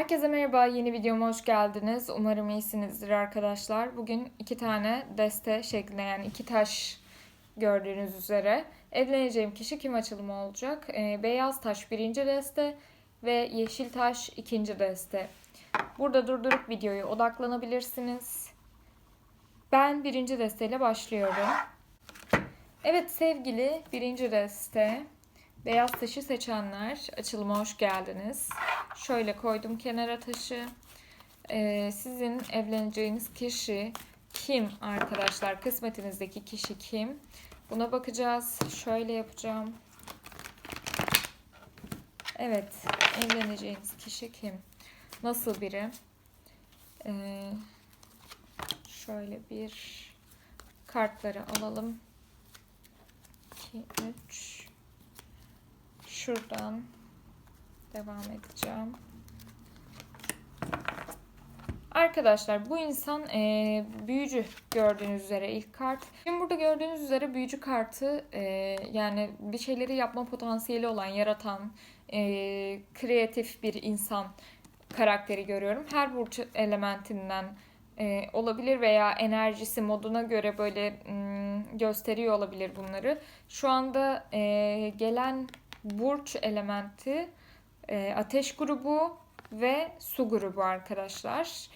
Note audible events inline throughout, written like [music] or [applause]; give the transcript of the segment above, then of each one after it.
Herkese merhaba, yeni videoma hoş geldiniz. Umarım iyisinizdir arkadaşlar. Bugün iki tane deste şeklinde yani iki taş gördüğünüz üzere evleneceğim kişi kim açılımı olacak? Ee, beyaz taş birinci deste ve yeşil taş ikinci deste. Burada durdurup videoyu odaklanabilirsiniz. Ben birinci desteyle başlıyorum. Evet sevgili birinci deste. Beyaz taşı seçenler açılıma hoş geldiniz. Şöyle koydum kenara taşı. Ee, sizin evleneceğiniz kişi kim arkadaşlar? Kısmetinizdeki kişi kim? Buna bakacağız. Şöyle yapacağım. Evet, evleneceğiniz kişi kim? Nasıl biri? Ee, şöyle bir kartları alalım. 2, 3, şuradan devam edeceğim. Arkadaşlar bu insan e, büyücü gördüğünüz üzere ilk kart. Şimdi burada gördüğünüz üzere büyücü kartı e, yani bir şeyleri yapma potansiyeli olan, yaratan, e, kreatif bir insan karakteri görüyorum. Her burç elementinden e, olabilir veya enerjisi moduna göre böyle m, gösteriyor olabilir bunları. Şu anda e, gelen burç elementi e, ateş grubu ve su grubu arkadaşlar.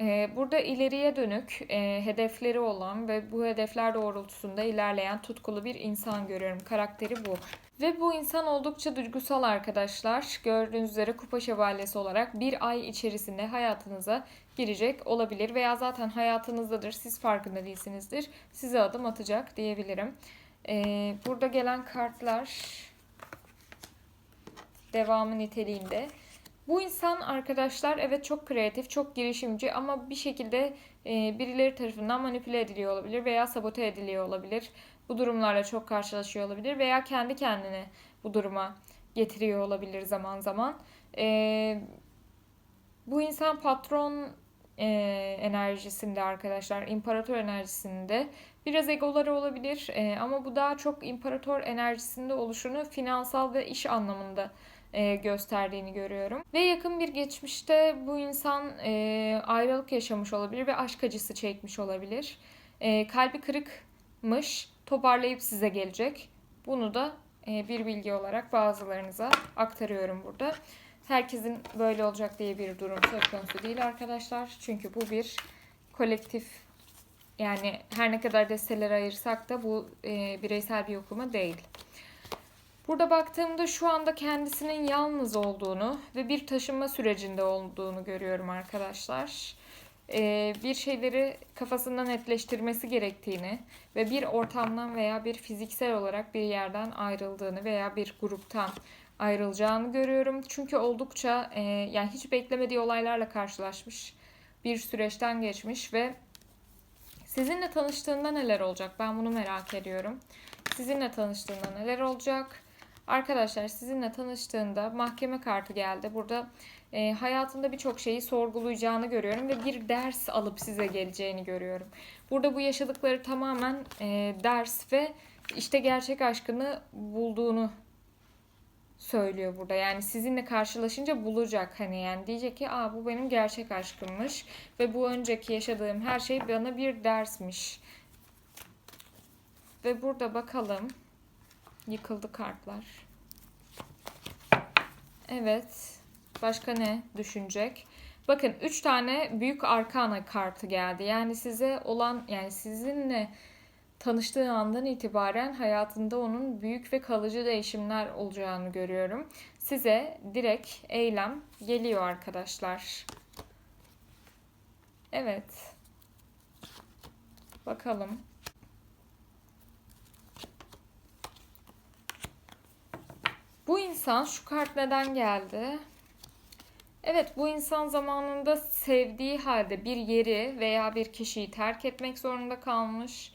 E, burada ileriye dönük e, hedefleri olan ve bu hedefler doğrultusunda ilerleyen tutkulu bir insan görüyorum. Karakteri bu. Ve bu insan oldukça duygusal arkadaşlar. Gördüğünüz üzere kupa şövalyesi olarak bir ay içerisinde hayatınıza girecek olabilir veya zaten hayatınızdadır. Siz farkında değilsinizdir. Size adım atacak diyebilirim. Ee, burada gelen kartlar devamı niteliğinde. Bu insan arkadaşlar evet çok kreatif, çok girişimci ama bir şekilde e, birileri tarafından manipüle ediliyor olabilir veya sabote ediliyor olabilir. Bu durumlarla çok karşılaşıyor olabilir veya kendi kendine bu duruma getiriyor olabilir zaman zaman. E, bu insan patron e, enerjisinde arkadaşlar, imparator enerjisinde. Biraz egoları olabilir e, ama bu daha çok imparator enerjisinde oluşunu finansal ve iş anlamında e, gösterdiğini görüyorum. Ve yakın bir geçmişte bu insan e, ayrılık yaşamış olabilir ve aşk acısı çekmiş olabilir. E, kalbi kırıkmış, toparlayıp size gelecek. Bunu da bir bilgi olarak bazılarınıza aktarıyorum burada. Herkesin böyle olacak diye bir durum söz konusu değil arkadaşlar. Çünkü bu bir kolektif yani her ne kadar desteleri ayırsak da bu e, bireysel bir okuma değil. Burada baktığımda şu anda kendisinin yalnız olduğunu ve bir taşınma sürecinde olduğunu görüyorum arkadaşlar. Ee, bir şeyleri kafasında netleştirmesi gerektiğini ve bir ortamdan veya bir fiziksel olarak bir yerden ayrıldığını veya bir gruptan ayrılacağını görüyorum. Çünkü oldukça e, yani hiç beklemediği olaylarla karşılaşmış bir süreçten geçmiş ve sizinle tanıştığında neler olacak? Ben bunu merak ediyorum. Sizinle tanıştığında neler olacak? Arkadaşlar sizinle tanıştığında mahkeme kartı geldi. Burada e, hayatında birçok şeyi sorgulayacağını görüyorum ve bir ders alıp size geleceğini görüyorum. Burada bu yaşadıkları tamamen e, ders ve işte gerçek aşkını bulduğunu söylüyor burada. Yani sizinle karşılaşınca bulacak hani yani diyecek ki aa bu benim gerçek aşkımmış ve bu önceki yaşadığım her şey bana bir dersmiş. Ve burada bakalım Yıkıldı kartlar. Evet. Başka ne düşünecek? Bakın 3 tane büyük arkana kartı geldi. Yani size olan yani sizinle tanıştığı andan itibaren hayatında onun büyük ve kalıcı değişimler olacağını görüyorum. Size direkt eylem geliyor arkadaşlar. Evet. Bakalım. Bu insan şu kart neden geldi? Evet bu insan zamanında sevdiği halde bir yeri veya bir kişiyi terk etmek zorunda kalmış.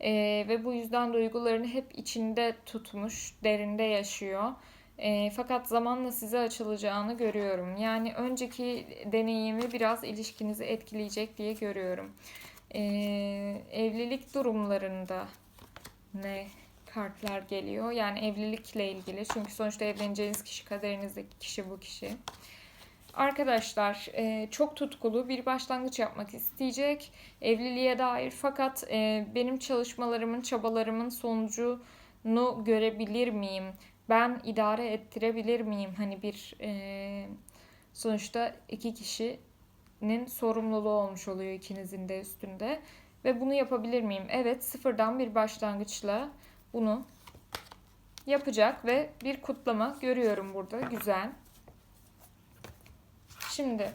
Ee, ve bu yüzden duygularını hep içinde tutmuş, derinde yaşıyor. E, fakat zamanla size açılacağını görüyorum. Yani önceki deneyimi biraz ilişkinizi etkileyecek diye görüyorum. E, evlilik durumlarında ne kartlar geliyor. Yani evlilikle ilgili. Çünkü sonuçta evleneceğiniz kişi, kaderinizdeki kişi bu kişi. Arkadaşlar e, çok tutkulu bir başlangıç yapmak isteyecek evliliğe dair fakat e, benim çalışmalarımın çabalarımın sonucunu görebilir miyim? Ben idare ettirebilir miyim? Hani bir e, sonuçta iki kişinin sorumluluğu olmuş oluyor ikinizin de üstünde ve bunu yapabilir miyim? Evet sıfırdan bir başlangıçla bunu yapacak ve bir kutlama görüyorum burada güzel. Şimdi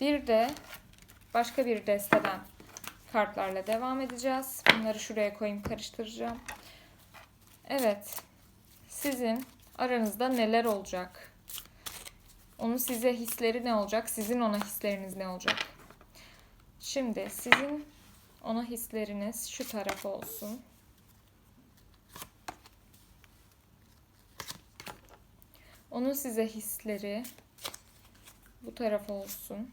bir de başka bir desteden kartlarla devam edeceğiz. Bunları şuraya koyayım karıştıracağım. Evet. Sizin aranızda neler olacak? Onun size hisleri ne olacak? Sizin ona hisleriniz ne olacak? Şimdi sizin ona hisleriniz şu taraf olsun. Onun size hisleri bu taraf olsun.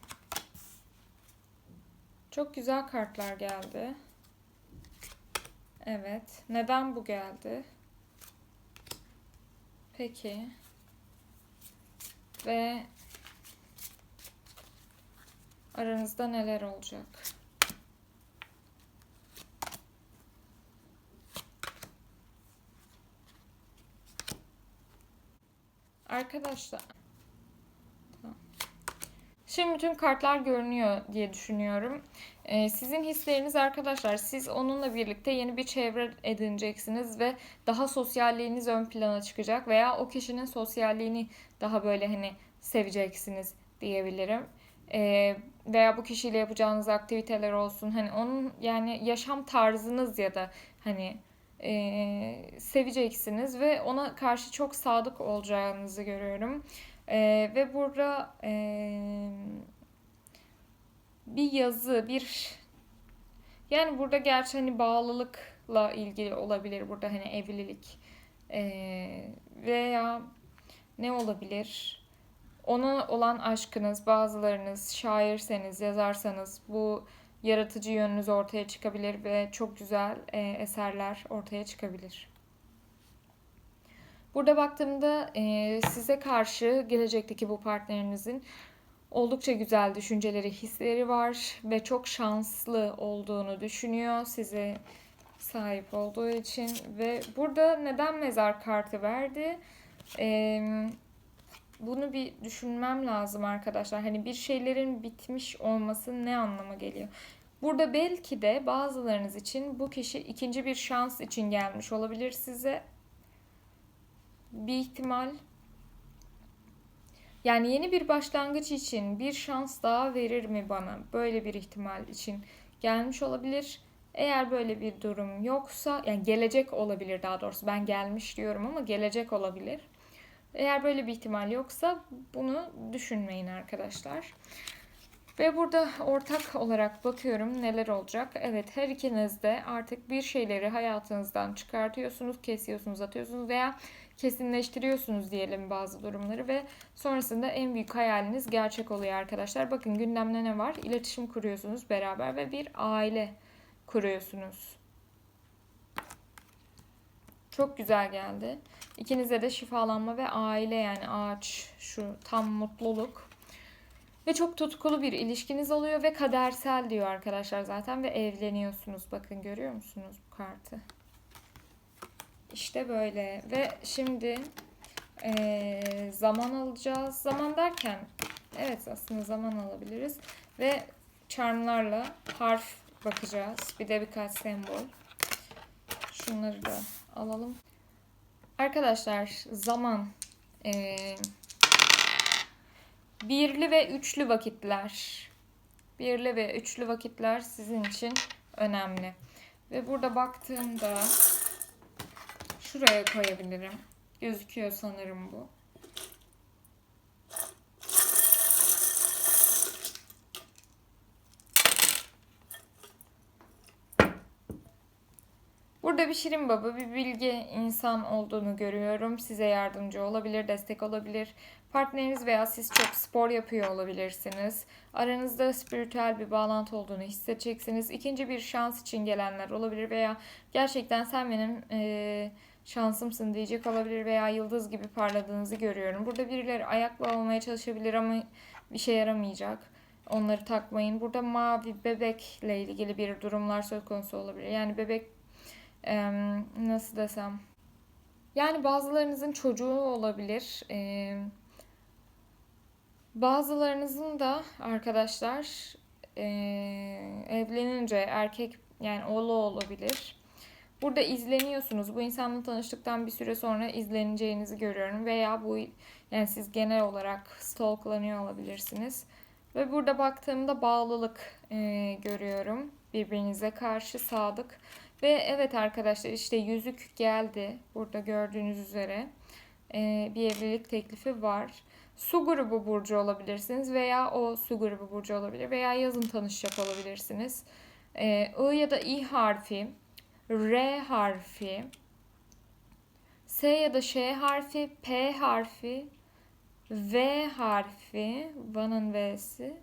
Çok güzel kartlar geldi. Evet. Neden bu geldi? Peki. Ve aranızda neler olacak? Arkadaşlar. Şimdi bütün kartlar görünüyor diye düşünüyorum. Ee, sizin hisleriniz arkadaşlar siz onunla birlikte yeni bir çevre edineceksiniz ve daha sosyalliğiniz ön plana çıkacak veya o kişinin sosyalliğini daha böyle hani seveceksiniz diyebilirim. Ee, veya bu kişiyle yapacağınız aktiviteler olsun hani onun yani yaşam tarzınız ya da hani e, seveceksiniz ve ona karşı çok sadık olacağınızı görüyorum. E, ve burada e, bir yazı, bir yani burada gerçi hani bağlılıkla ilgili olabilir burada hani evlilik e, veya ne olabilir? Ona olan aşkınız, bazılarınız şairseniz, yazarsanız bu yaratıcı yönünüz ortaya çıkabilir ve çok güzel e, eserler ortaya çıkabilir. Burada baktığımda e, size karşı gelecekteki bu partnerinizin oldukça güzel düşünceleri, hisleri var ve çok şanslı olduğunu düşünüyor size sahip olduğu için ve burada neden mezar kartı verdi? Eee bunu bir düşünmem lazım arkadaşlar. Hani bir şeylerin bitmiş olması ne anlama geliyor? Burada belki de bazılarınız için bu kişi ikinci bir şans için gelmiş olabilir size. Bir ihtimal. Yani yeni bir başlangıç için bir şans daha verir mi bana? Böyle bir ihtimal için gelmiş olabilir. Eğer böyle bir durum yoksa, yani gelecek olabilir daha doğrusu. Ben gelmiş diyorum ama gelecek olabilir. Eğer böyle bir ihtimal yoksa bunu düşünmeyin arkadaşlar. Ve burada ortak olarak bakıyorum neler olacak. Evet her ikiniz de artık bir şeyleri hayatınızdan çıkartıyorsunuz, kesiyorsunuz, atıyorsunuz veya kesinleştiriyorsunuz diyelim bazı durumları ve sonrasında en büyük hayaliniz gerçek oluyor arkadaşlar. Bakın gündemde ne var? İletişim kuruyorsunuz beraber ve bir aile kuruyorsunuz. Çok güzel geldi. İkinize de şifalanma ve aile yani ağaç şu tam mutluluk. Ve çok tutkulu bir ilişkiniz oluyor ve kadersel diyor arkadaşlar zaten ve evleniyorsunuz. Bakın görüyor musunuz bu kartı? İşte böyle ve şimdi ee, zaman alacağız. Zaman derken evet aslında zaman alabiliriz ve charmlarla harf bakacağız. Bir de birkaç sembol. Şunları da alalım. Arkadaşlar zaman ee, birli ve üçlü vakitler. Birli ve üçlü vakitler sizin için önemli. Ve burada baktığımda şuraya koyabilirim. Gözüküyor sanırım bu. Burada bir Şirin Baba, bir bilgi insan olduğunu görüyorum. Size yardımcı olabilir, destek olabilir. Partneriniz veya siz çok spor yapıyor olabilirsiniz. Aranızda spiritüel bir bağlantı olduğunu hissedeceksiniz. İkinci bir şans için gelenler olabilir veya gerçekten sen benim e, şansımsın diyecek olabilir veya yıldız gibi parladığınızı görüyorum. Burada birileri ayakla olmaya çalışabilir ama bir şey yaramayacak. Onları takmayın. Burada mavi bebekle ilgili bir durumlar söz konusu olabilir. Yani bebek em, nasıl desem yani bazılarınızın çocuğu olabilir. Em, bazılarınızın da arkadaşlar e, evlenince erkek yani oğlu olabilir. Burada izleniyorsunuz. Bu insanla tanıştıktan bir süre sonra izleneceğinizi görüyorum. Veya bu yani siz genel olarak stalklanıyor olabilirsiniz. Ve burada baktığımda bağlılık e, görüyorum. Birbirinize karşı sadık. Ve evet arkadaşlar işte yüzük geldi. Burada gördüğünüz üzere. E, bir evlilik teklifi var. Su grubu burcu olabilirsiniz veya o su grubu burcu olabilir veya yazın tanışacak olabilirsiniz. E, I ya da I harfi, R harfi, S ya da Ş harfi, P harfi, V harfi, Van'ın V'si,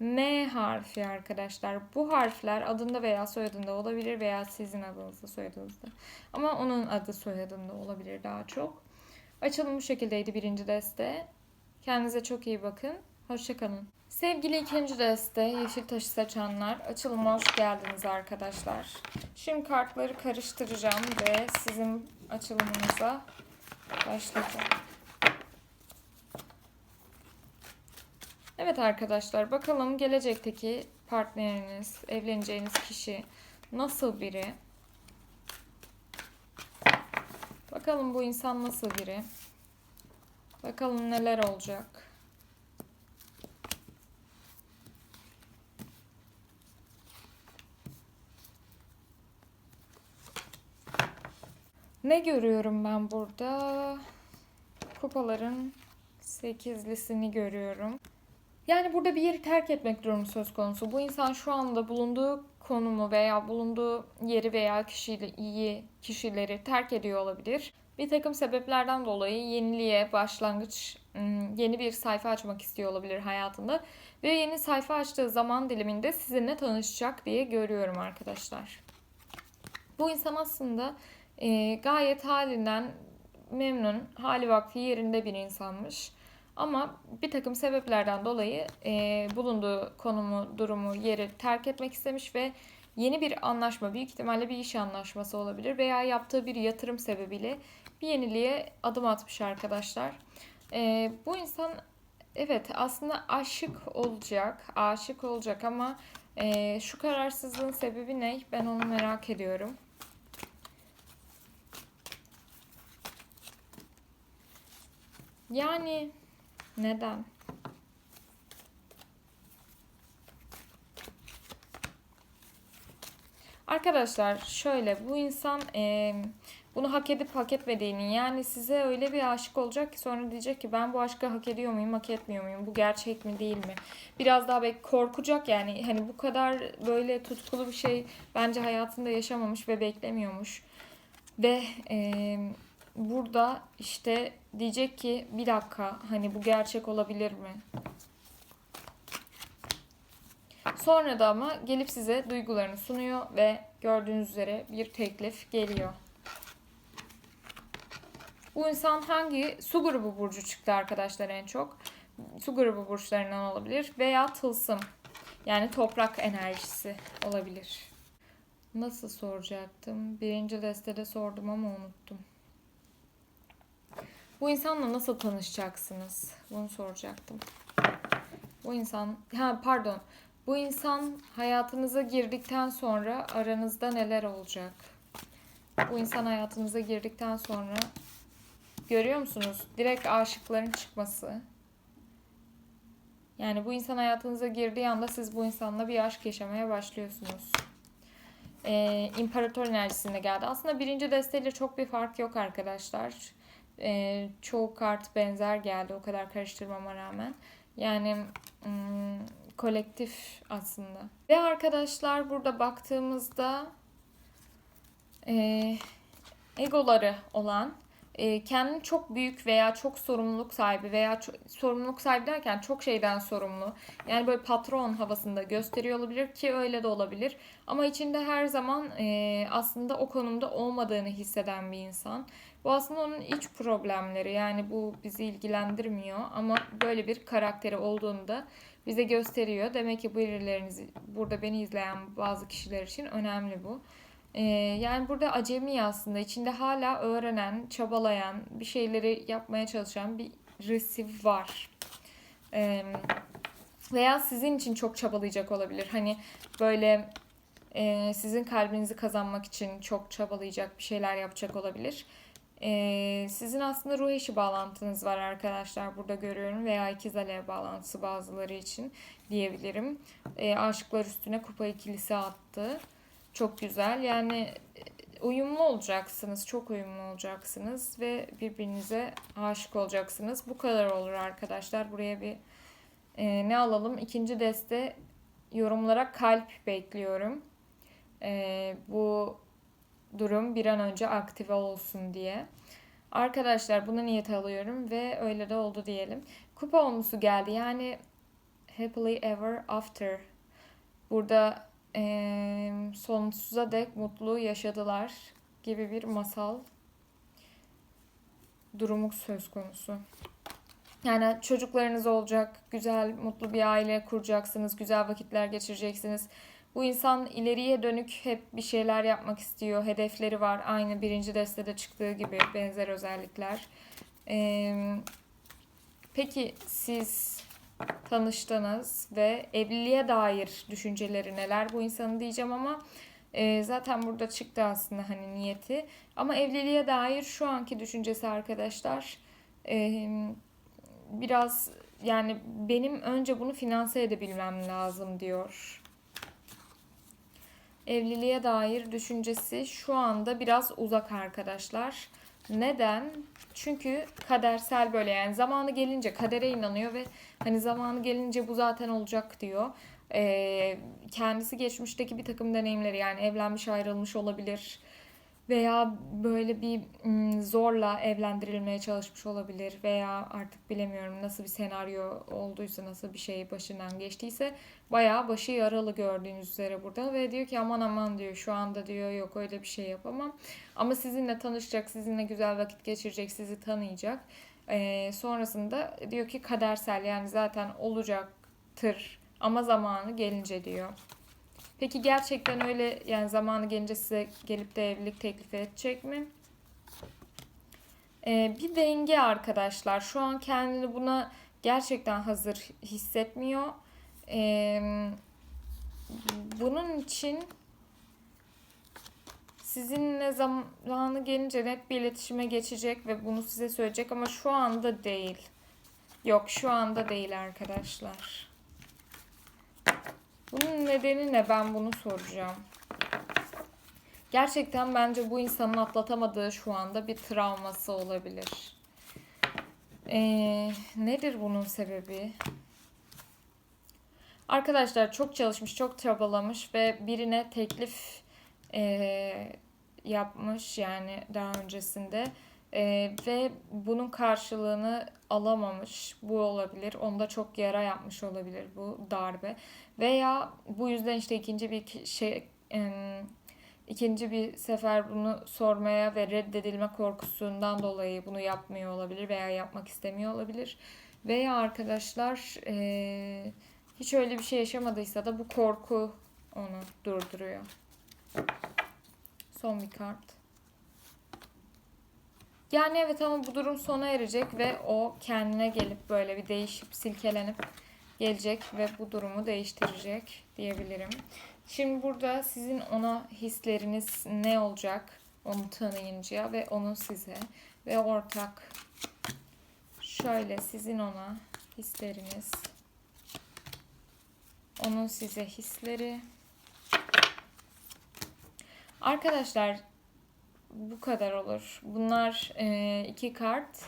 M harfi arkadaşlar. Bu harfler adında veya soyadında olabilir veya sizin adınızda soyadınızda. Ama onun adı soyadında olabilir daha çok. Açılım bu şekildeydi birinci deste. Kendinize çok iyi bakın. Hoşçakalın. Sevgili ikinci deste yeşil taşı seçenler açılıma hoş geldiniz arkadaşlar. Şimdi kartları karıştıracağım ve sizin açılımınıza başlayacağım. Evet arkadaşlar bakalım gelecekteki partneriniz, evleneceğiniz kişi nasıl biri? Bakalım bu insan nasıl biri? Bakalım neler olacak? Ne görüyorum ben burada? Kupaların sekizlisini görüyorum. Yani burada bir yeri terk etmek durumu söz konusu. Bu insan şu anda bulunduğu konumu veya bulunduğu yeri veya kişiyle iyi kişileri terk ediyor olabilir. Bir takım sebeplerden dolayı yeniliğe başlangıç, yeni bir sayfa açmak istiyor olabilir hayatında. Ve yeni sayfa açtığı zaman diliminde sizinle tanışacak diye görüyorum arkadaşlar. Bu insan aslında gayet halinden memnun, hali vakti yerinde bir insanmış. Ama bir takım sebeplerden dolayı e, bulunduğu konumu, durumu, yeri terk etmek istemiş ve yeni bir anlaşma, büyük ihtimalle bir iş anlaşması olabilir veya yaptığı bir yatırım sebebiyle bir yeniliğe adım atmış arkadaşlar. E, bu insan evet aslında aşık olacak, aşık olacak ama e, şu kararsızlığın sebebi ne? Ben onu merak ediyorum. Yani neden? Arkadaşlar şöyle bu insan e, bunu hak edip hak etmediğini yani size öyle bir aşık olacak ki sonra diyecek ki ben bu aşkı hak ediyor muyum hak etmiyor muyum? Bu gerçek mi değil mi? Biraz daha belki korkacak yani hani bu kadar böyle tutkulu bir şey bence hayatında yaşamamış ve beklemiyormuş. Ve e, burada işte diyecek ki bir dakika hani bu gerçek olabilir mi? Sonra da ama gelip size duygularını sunuyor ve gördüğünüz üzere bir teklif geliyor. Bu insan hangi su grubu burcu çıktı arkadaşlar en çok? Su grubu burçlarından olabilir veya tılsım. Yani toprak enerjisi olabilir. Nasıl soracaktım? Birinci destede sordum ama unuttum. Bu insanla nasıl tanışacaksınız? Bunu soracaktım. Bu insan, ha pardon. Bu insan hayatınıza girdikten sonra aranızda neler olacak? Bu insan hayatınıza girdikten sonra görüyor musunuz? Direkt aşıkların çıkması. Yani bu insan hayatınıza girdiği anda siz bu insanla bir aşk yaşamaya başlıyorsunuz. Ee, imparator enerjisinde geldi. Aslında birinci desteyle çok bir fark yok arkadaşlar e, çoğu kart benzer geldi o kadar karıştırmama rağmen. Yani hmm, kolektif aslında. Ve arkadaşlar burada baktığımızda e, egoları olan kendini çok büyük veya çok sorumluluk sahibi veya çok, sorumluluk sahibi derken çok şeyden sorumlu. Yani böyle patron havasında gösteriyor olabilir ki öyle de olabilir. Ama içinde her zaman e, aslında o konumda olmadığını hisseden bir insan. Bu aslında onun iç problemleri. Yani bu bizi ilgilendirmiyor ama böyle bir karakteri olduğunda bize gösteriyor. Demek ki birileriniz burada beni izleyen bazı kişiler için önemli bu. Ee, yani burada acemi aslında içinde hala öğrenen, çabalayan, bir şeyleri yapmaya çalışan birisi var. Ee, veya sizin için çok çabalayacak olabilir. Hani böyle e, sizin kalbinizi kazanmak için çok çabalayacak bir şeyler yapacak olabilir. Ee, sizin aslında ruh eşi bağlantınız var arkadaşlar burada görüyorum veya ikiz alev bağlantısı bazıları için diyebilirim. Ee, aşıklar üstüne kupa ikilisi attı. Çok güzel yani e, uyumlu olacaksınız, çok uyumlu olacaksınız ve birbirinize aşık olacaksınız. Bu kadar olur arkadaşlar. Buraya bir e, ne alalım? İkinci deste yorumlara kalp bekliyorum. E, bu durum bir an önce aktive olsun diye. Arkadaşlar bunu niyet alıyorum ve öyle de oldu diyelim. Kupa olmusu geldi. Yani happily ever after. Burada e, sonsuza dek mutlu yaşadılar gibi bir masal durumu söz konusu. Yani çocuklarınız olacak, güzel, mutlu bir aile kuracaksınız, güzel vakitler geçireceksiniz. Bu insan ileriye dönük hep bir şeyler yapmak istiyor. Hedefleri var. Aynı birinci destede çıktığı gibi benzer özellikler. Ee, peki siz tanıştınız ve evliliğe dair düşünceleri neler bu insanın diyeceğim ama e, zaten burada çıktı aslında hani niyeti. Ama evliliğe dair şu anki düşüncesi arkadaşlar e, biraz yani benim önce bunu finanse edebilmem lazım diyor evliliğe dair düşüncesi şu anda biraz uzak arkadaşlar. Neden? Çünkü kadersel böyle yani zamanı gelince kadere inanıyor ve hani zamanı gelince bu zaten olacak diyor. Ee, kendisi geçmişteki bir takım deneyimleri yani evlenmiş ayrılmış olabilir veya böyle bir zorla evlendirilmeye çalışmış olabilir veya artık bilemiyorum nasıl bir senaryo olduysa nasıl bir şey başından geçtiyse bayağı başı yaralı gördüğünüz üzere burada ve diyor ki aman aman diyor. Şu anda diyor yok öyle bir şey yapamam. Ama sizinle tanışacak sizinle güzel vakit geçirecek sizi tanıyacak ee, sonrasında diyor ki kadersel yani zaten olacaktır ama zamanı gelince diyor. Peki gerçekten öyle yani zamanı gelince size gelip de evlilik teklif edecek mi? Ee, bir denge arkadaşlar. Şu an kendini buna gerçekten hazır hissetmiyor. Ee, bunun için sizinle zamanı gelince net bir iletişime geçecek ve bunu size söyleyecek ama şu anda değil. Yok şu anda değil arkadaşlar. Bunun nedeni ne? Ben bunu soracağım. Gerçekten bence bu insanın atlatamadığı şu anda bir travması olabilir. Ee, nedir bunun sebebi? Arkadaşlar çok çalışmış, çok çabalamış ve birine teklif e, yapmış yani daha öncesinde. Ee, ve bunun karşılığını alamamış. Bu olabilir. Onda çok yara yapmış olabilir bu darbe. Veya bu yüzden işte ikinci bir şey ikinci bir sefer bunu sormaya ve reddedilme korkusundan dolayı bunu yapmıyor olabilir veya yapmak istemiyor olabilir. Veya arkadaşlar e, hiç öyle bir şey yaşamadıysa da bu korku onu durduruyor. Son bir kart. Yani evet ama bu durum sona erecek ve o kendine gelip böyle bir değişip silkelenip gelecek ve bu durumu değiştirecek diyebilirim. Şimdi burada sizin ona hisleriniz ne olacak onu tanıyınca ve onun size ve ortak şöyle sizin ona hisleriniz onun size hisleri Arkadaşlar bu kadar olur. Bunlar e, iki kart.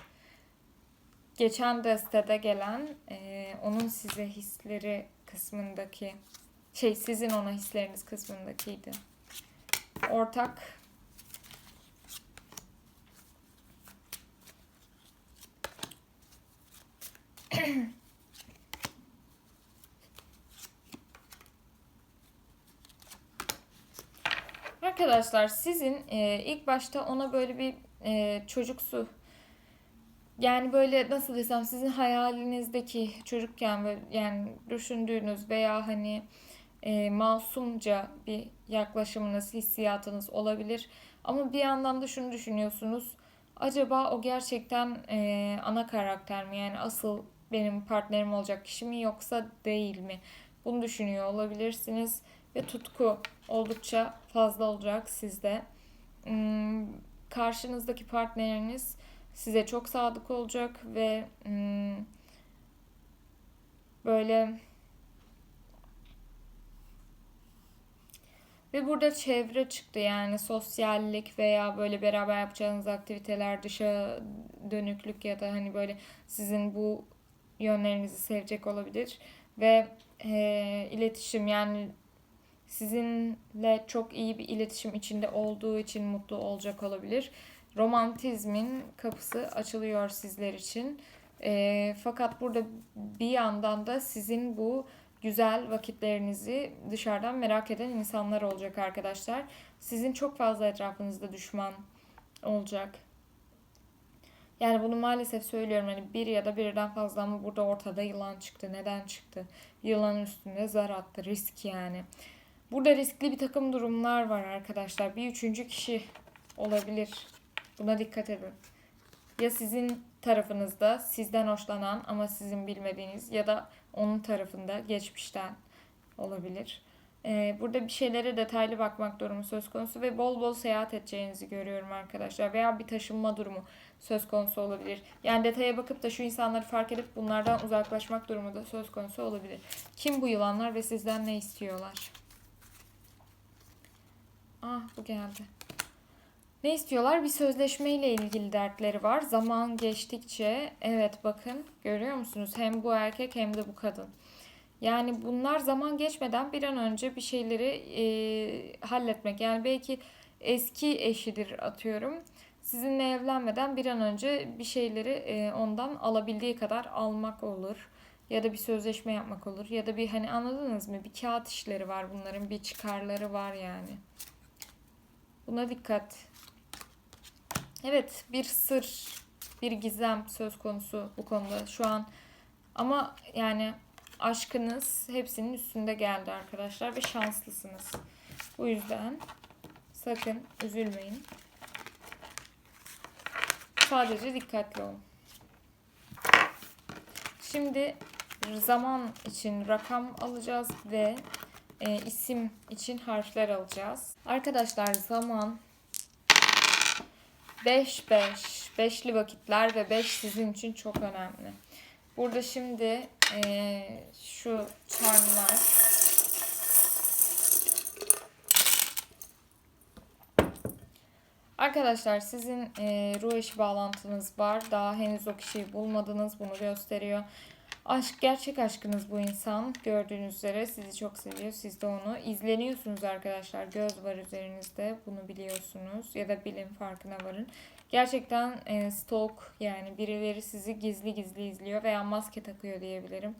Geçen destede gelen e, onun size hisleri kısmındaki şey sizin ona hisleriniz kısmındakiydi. Ortak [clears throat] Arkadaşlar sizin e, ilk başta ona böyle bir e, çocuksu yani böyle nasıl desem sizin hayalinizdeki çocukken böyle yani düşündüğünüz veya hani e, masumca bir yaklaşımınız, hissiyatınız olabilir. Ama bir yandan da şunu düşünüyorsunuz. Acaba o gerçekten e, ana karakter mi? Yani asıl benim partnerim olacak kişi mi yoksa değil mi? Bunu düşünüyor olabilirsiniz ve tutku oldukça fazla olacak sizde. Hmm, karşınızdaki partneriniz size çok sadık olacak ve hmm, böyle ve burada çevre çıktı yani sosyallik veya böyle beraber yapacağınız aktiviteler dışa dönüklük ya da hani böyle sizin bu yönlerinizi sevecek olabilir ve e, iletişim yani sizinle çok iyi bir iletişim içinde olduğu için mutlu olacak olabilir. Romantizmin kapısı açılıyor sizler için. E, fakat burada bir yandan da sizin bu güzel vakitlerinizi dışarıdan merak eden insanlar olacak arkadaşlar. Sizin çok fazla etrafınızda düşman olacak. Yani bunu maalesef söylüyorum hani bir ya da birden fazla ama burada ortada yılan çıktı. Neden çıktı? Yılan üstünde zar attı. Risk yani. Burada riskli bir takım durumlar var arkadaşlar. Bir üçüncü kişi olabilir. Buna dikkat edin. Ya sizin tarafınızda sizden hoşlanan ama sizin bilmediğiniz ya da onun tarafında geçmişten olabilir. Ee, burada bir şeylere detaylı bakmak durumu söz konusu ve bol bol seyahat edeceğinizi görüyorum arkadaşlar. Veya bir taşınma durumu söz konusu olabilir. Yani detaya bakıp da şu insanları fark edip bunlardan uzaklaşmak durumu da söz konusu olabilir. Kim bu yılanlar ve sizden ne istiyorlar? Ah bu geldi. Ne istiyorlar? Bir sözleşme ile ilgili dertleri var. Zaman geçtikçe evet bakın görüyor musunuz? Hem bu erkek hem de bu kadın. Yani bunlar zaman geçmeden bir an önce bir şeyleri e, halletmek. Yani belki eski eşidir atıyorum. Sizinle evlenmeden bir an önce bir şeyleri e, ondan alabildiği kadar almak olur. Ya da bir sözleşme yapmak olur. Ya da bir hani anladınız mı? Bir kağıt işleri var bunların. Bir çıkarları var yani. Buna dikkat. Evet bir sır, bir gizem söz konusu bu konuda şu an. Ama yani aşkınız hepsinin üstünde geldi arkadaşlar ve şanslısınız. Bu yüzden sakın üzülmeyin. Sadece dikkatli olun. Şimdi zaman için rakam alacağız ve e, isim için harfler alacağız. Arkadaşlar zaman 5 5 beşli vakitler ve 5 sizin için çok önemli. Burada şimdi e, şu charmlar Arkadaşlar sizin e, ruh eşi bağlantınız var. Daha henüz o kişiyi bulmadınız. Bunu gösteriyor. Aşk gerçek aşkınız bu insan. Gördüğünüz üzere sizi çok seviyor. Siz de onu izleniyorsunuz arkadaşlar. Göz var üzerinizde. Bunu biliyorsunuz. Ya da bilin farkına varın. Gerçekten e, stalk yani birileri sizi gizli gizli izliyor veya maske takıyor diyebilirim.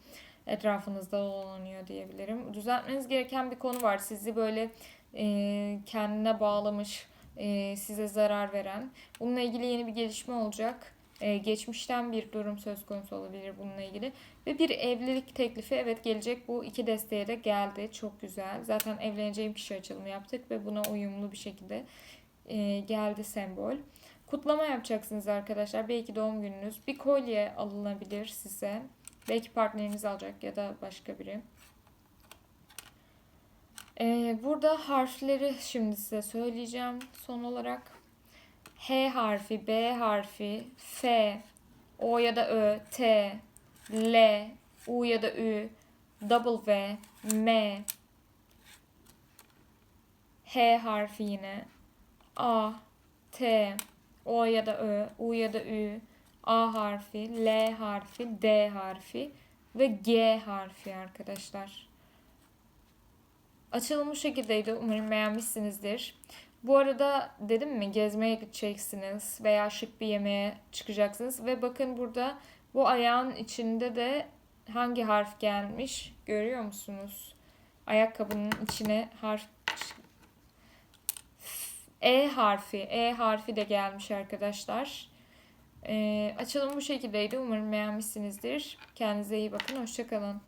Etrafınızda dolanıyor diyebilirim. Düzeltmeniz gereken bir konu var. Sizi böyle e, kendine bağlamış, e, size zarar veren. Bununla ilgili yeni bir gelişme olacak ee, geçmişten bir durum söz konusu olabilir bununla ilgili. Ve bir evlilik teklifi evet gelecek. Bu iki desteğe de geldi. Çok güzel. Zaten evleneceğim kişi açılımı yaptık ve buna uyumlu bir şekilde e, geldi sembol. Kutlama yapacaksınız arkadaşlar. Belki doğum gününüz. Bir kolye alınabilir size. Belki partneriniz alacak ya da başka biri. Ee, burada harfleri şimdi size söyleyeceğim son olarak. H harfi, B harfi, F, O ya da Ö, T, L, U ya da Ü, W, M, H harfi yine, A, T, O ya da Ö, U ya da Ü, A harfi, L harfi, D harfi ve G harfi arkadaşlar. Açılım bu şekildeydi. Umarım beğenmişsinizdir. Bu arada dedim mi gezmeye gideceksiniz veya şık bir yemeğe çıkacaksınız ve bakın burada bu ayağın içinde de hangi harf gelmiş görüyor musunuz? Ayakkabının içine harf E harfi. E harfi de gelmiş arkadaşlar. Ee, açılım bu şekildeydi. Umarım beğenmişsinizdir. Kendinize iyi bakın. Hoşçakalın.